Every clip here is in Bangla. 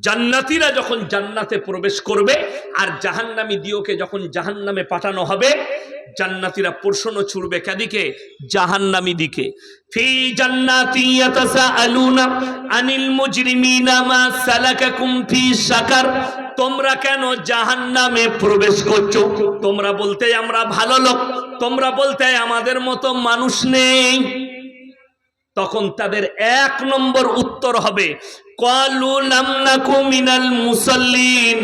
জান্নাতিরা যখন জান্নাতে প্রবেশ করবে, আর জাহান্নামী দিওকে যখন জাহান্নামে পাঠানো হবে, জান্নাতিরা প্রশ্ন ছুড়বে কাদিকে জাহান্নামী দিকে। ফি তোমরা কেন জাহান্নামে প্রবেশ করছ? তোমরা বলতে আমরা ভালো লোক, তোমরা বলতে আমাদের মতো মানুষ নেই। তখন তাদের এক নম্বর উত্তর হবে, কালু লাম নাকু মিনাল মুসাল্লিন,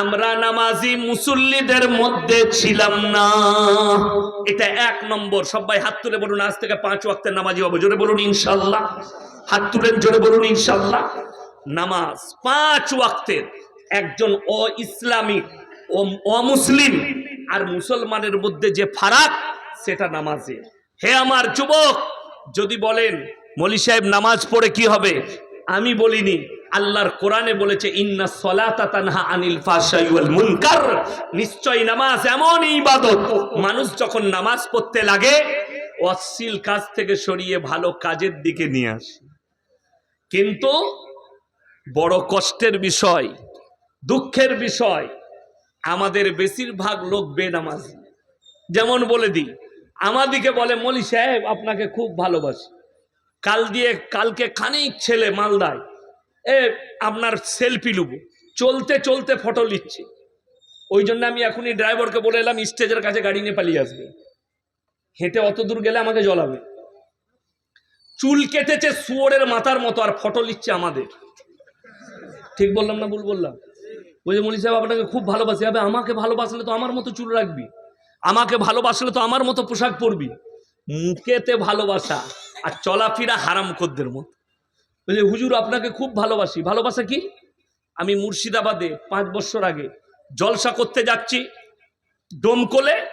আমরা নামাজি মুসল্লিদের মধ্যে ছিলাম না। এটা এক নম্বর। সবাই হাত তুলে বলুন, আজ থেকে পাঁচ ওয়াক্তের নামাজি হবে। জোরে বলুন, ইনশাল্লাহ। হাত তুলেন, জোরে বলুন, ইনশাল্লাহ। নামাজ পাঁচ ওয়াক্তের একজন অ ইসলামী অমুসলিম আর মুসলমানের মধ্যে যে ফারাক, সেটা নামাজে হে আমার যুবক যদি বলেন, মলি সাহেব নামাজ পড়ে কি হবে? আমি বলিনি, আল্লাহর কোরআনে বলেছে, ইন্না সলাতা তানহা আনিল ফাহশাই ওয়াল মুনকার। নিশ্চয় নামাজ এমন ইবাদত। মানুষ যখন নামাজ পড়তে লাগে, অশ্লীল কাজ থেকে সরিয়ে ভালো কাজের দিকে নিয়ে আসে। কিন্তু বড় কষ্টের বিষয়, দুঃখের বিষয়, আমাদের বেশিরভাগ লোক বেনামাজ। যেমন বলে দিই আমাদিকে বলে, মলি সাহেব, আপনাকে খুব ভালোবাসি। কাল দিয়ে, কালকে খানিক ছেলে মালদায়। এ, আপনার সেলফি লুবো। চলতে চলতে ফটো নিচ্ছে। ওই জন্য আমি এখনই ড্রাইভারকে বলে এলাম, স্টেজের কাছে গাড়ি নিয়ে পালিয়ে আসবে। হেঁটে অত দূর গেলে আমাকে জ্বলাবে। চুল কেটেছে শুয়োরের মাথার মতো, আর ফটো নিচ্ছে আমাদের। ঠিক বললাম না ভুল বললাম? বলছে, মলি সাহেব, আপনাকে খুব ভালোবাসি। হবে আমাকে ভালোবাসলে তো আমার মতো চুল রাখবি। আমাকে ভালোবাসলে তো আমার মতো পোশাক পরবি। মুখেতে ভালোবাসা আর চলাফেরা হারাম খদ্দের মতো। বলছে হুজুর, আপনাকে খুব ভালোবাসি। ভালোবাসা কি? আমি মুর্শিদাবাদে পাঁচ বছর আগে জলসা করতে যাচ্ছি ডোমকলে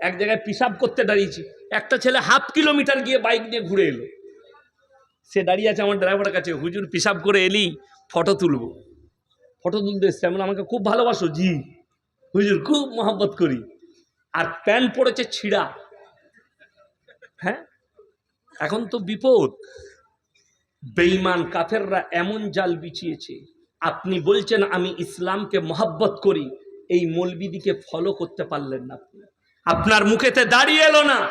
এক জায়গায় পিসাব করতে দাঁড়িয়েছি। একটা ছেলে হাফ কিলোমিটার গিয়ে বাইক নিয়ে ঘুরে এলো। সে দাঁড়িয়ে আছে আমার ড্রাইভারের কাছে, হুজুর পিসাব করে এলি, ফটো তুলবো। ফটো তুলতে এসছে। আমি আমাকে খুব ভালোবাসো, জি। হুজুর, খুব মহব্বত করি। আর প্যান্ট পড়েছে ছিঁড়া। হ্যাঁ? এখন তো বিপদ। বেঈমান কাফেররা এমন জাল বিছিয়েছে। আপনি বলছেন আমি ইসলামকে মহাব্বত করি। এই মলবিদিকে ফলো করতে পারলেন না আপনি। আপনার মুখেতে দাঁড়িয়ে এলো না।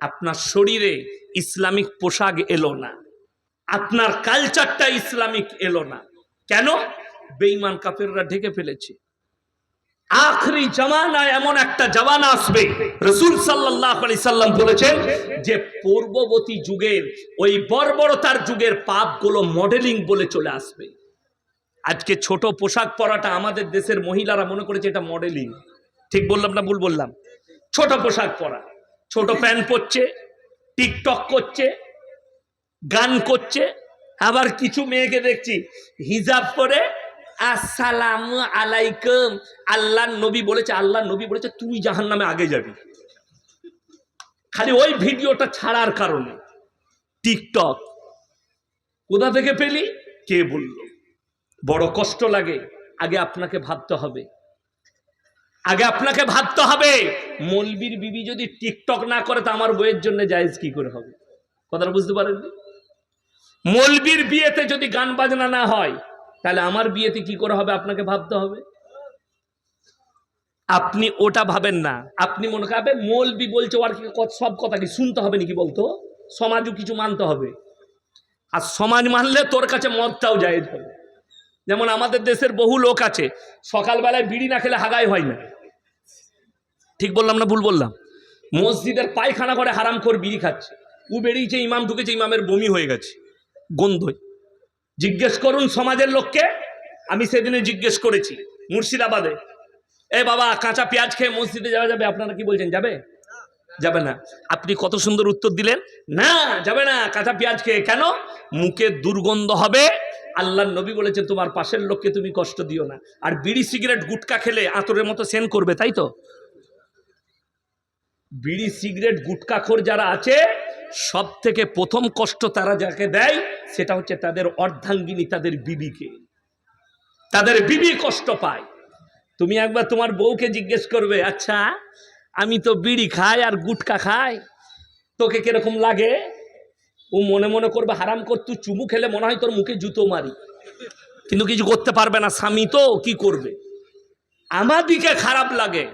আপনার শরীরে ইসলামিক পোশাক এলো না। আপনার কালচারটা ইসলামিক এলো না। কেন? বেঈমান কাফেররা ঢেকে ফেলেছে। আখরি জামানায় এমন একটা জামানা আসবে। রসুল সাল্লাহ আলি সাল্লাম বলেছেন যে, পূর্ববর্তী যুগের ওই বর্বরতার যুগের পাপগুলো মডেলিং বলে চলে আসবে। আজকে ছোট পোশাক পরাটা আমাদের দেশের মহিলারা মনে করেছে এটা মডেলিং। ঠিক বললাম না ভুল বললাম? ছোট পোশাক পরা। ছোট প্যান্ট পরছে, টিকটক করছে, গান করছে, আবার কিছু মেয়েকে দেখছি হিজাব পরে আসসালাম আলাইকুম। আল্লাহ নবী বলেছে আল্লাহ নবী বলেছে, তুই জাহান নামে আগে যাবি। খালি ওই ভিডিওটা ছাড়ার কারণে। টিকটক। কোথা থেকে পেলি? কে বলল? বড় কষ্ট লাগে। আগে আপনাকে ভাবতে হবে। আগে আপনাকে ভাবতে হবে, মলবির বিবি যদি টিকটক না করে, তো আমার বইয়ের জন্য জায়েজ কি করে হবে? কথাটা বুঝতে পারেননি? মলবির বিয়েতে যদি গান বাজনা না হয় তাহলে আমার বিয়েতে কি করে হবে? আপনাকে ভাবতে হবে। আপনি ওটা ভাবেন না। আপনি মনে করেন মলবি বলছে, ওর কি সব কথা কি শুনতে হবে নাকি বলতো? সমাজও কিছু মানতে হবে। আর সমাজ মানলে তোর কাছে মদটাও জায়েজ হবে। যেমন আমাদের দেশের বহু লোক আছে, সকালবেলায় বিড়ি না খেলে হাগাই হয় না। ঠিক বললাম না ভুল বললাম? মসজিদের পায়খানা করে হারাম করে বিড়ি খাচ্ছে। ও বেরিয়েছে, ইমাম ঢুকেছে, ইমামের বমি হয়ে গেছে। গন্ধই। জিজ্ঞেস করুন সমাজের লোককে। আমি সেদিনে জিজ্ঞেস করেছি, মুর্শিদাবাদে। এ বাবা, কাঁচা পেঁয়াজ খেয়ে মসজিদে যাওয়া যাবে? আপনারা কি বলছেন, যাবে? যাবে না। আপনি কত সুন্দর উত্তর দিলেন। না, যাবে না, কাঁচা পেঁয়াজ খেয়ে। কেন? মুখে দুর্গন্ধ হবে। আল্লাহর নবী বলেছেন, তোমার পাশের লোককে তুমি কষ্ট দিও না। আর বিড়ি সিগারেট, গুটকা খেলে আতরের মতো সেন করবে, তাই তো? বিড়ি সিগারেট গুটকাখোর যারা আছে সব থেকে প্রথম কষ্ট তারা যাকে দেয় সেটা হচ্ছে তাদের অর্ধাঙ্গিনী, তাদের বিবিকে। তাদের বিবি কষ্ট পায়। তুমি একবার তোমার বউকে জিজ্ঞেস করবে আচ্ছা আমি তো বিড়ি খাই আর গুটকা খাই, তোকে কীরকম লাগে? ও মনে মনে করবে, হারাম কর, তুই চুমু খেলে মনে হয় তোর মুখে জুতো মারি। কিন্তু কিছু করতে পারবে না, স্বামী তো, কি করবে? আমাদিকে খারাপ লাগে।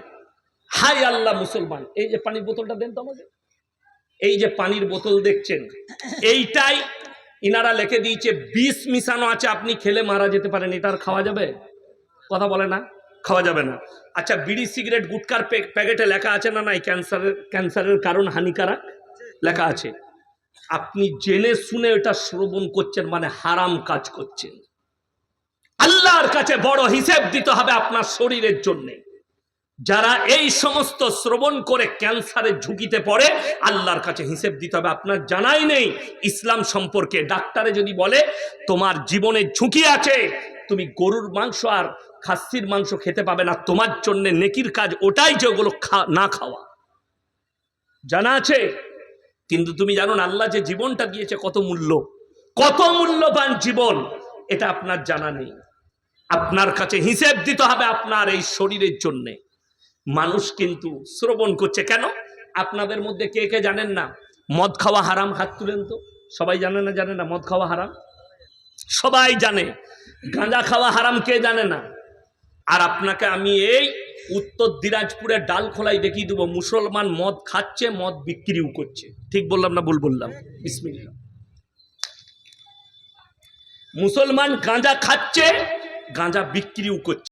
হাই আল্লাহ, মুসলমান। এই যে পানির বোতলটা দেন তো আমাকে। এই যে পানির বোতল দেখছেন, এইটাই ইনারা লিখে দিয়েছে, বিষ মিশানো আছে, আপনি খেলে মারা যেতে পারেন, এটা আর খাওয়া যাবে? কথা বলে না? খাওয়া যাবে না। আচ্ছা বিড়ি, সিগারেট, গুটকার প্যাক- প্যাকেটে লেখা আছে না নাই? ক্যান্সারের ক্যান্সারের কারণ হানিকারক? লেখা আছে। আপনি জেনে শুনে এটা শ্রবণ করছেন মানে হারাম কাজ করছেন। আল্লাহর কাছে বড় হিসেব দিতে হবে আপনার শরীরের জন্যে। যারা এই সমস্ত শ্রবণ করে ক্যান্সারের ঝুঁকিতে পড়ে, আল্লাহর কাছে হিসেব দিতে হবে। আপনার জানাই নেই, ইসলাম সম্পর্কে। ডাক্তারে যদি বলে, তোমার জীবনে ঝুঁকি আছে, তুমি গরুর মাংস আর খাসির মাংস খেতে পাবে না, তোমার জন্য নেকির কাজ ওটাই যে ওগুলো না খাওয়া। জানা আছে? কিন্তু তুমি জানো না, আল্লাহ যে জীবনটা দিয়েছে কত মূল্য। কত মূল্যবান জীবন, এটা আপনার জানা নেই। আপনার কাছে হিসেব দিতে হবে আপনার এই শরীরের জন্যে। মানুষ কিন্তু শ্রবণ করছে। কেন? আপনাদের মধ্যে কে কে জানেন না? মদ খাওয়া হারাম, হাত তুলেন তো। সবাই জানে না জানে না মদ খাওয়া হারাম? সবাই জানে। গাঁজা খাওয়া হারাম, কে জানে না? আর আপনাকে আমি এই উত্তর দিনাজপুরের ডাল খোলাই দেখিয়ে দেবো। মুসলমান মদ খাচ্ছে, মদ বিক্রিও করছে। ঠিক বললাম না ভুল বললাম? বিসমিল্লাহ। মুসলমান গাঁজা খাচ্ছে, গাঁজা বিক্রিও করছে।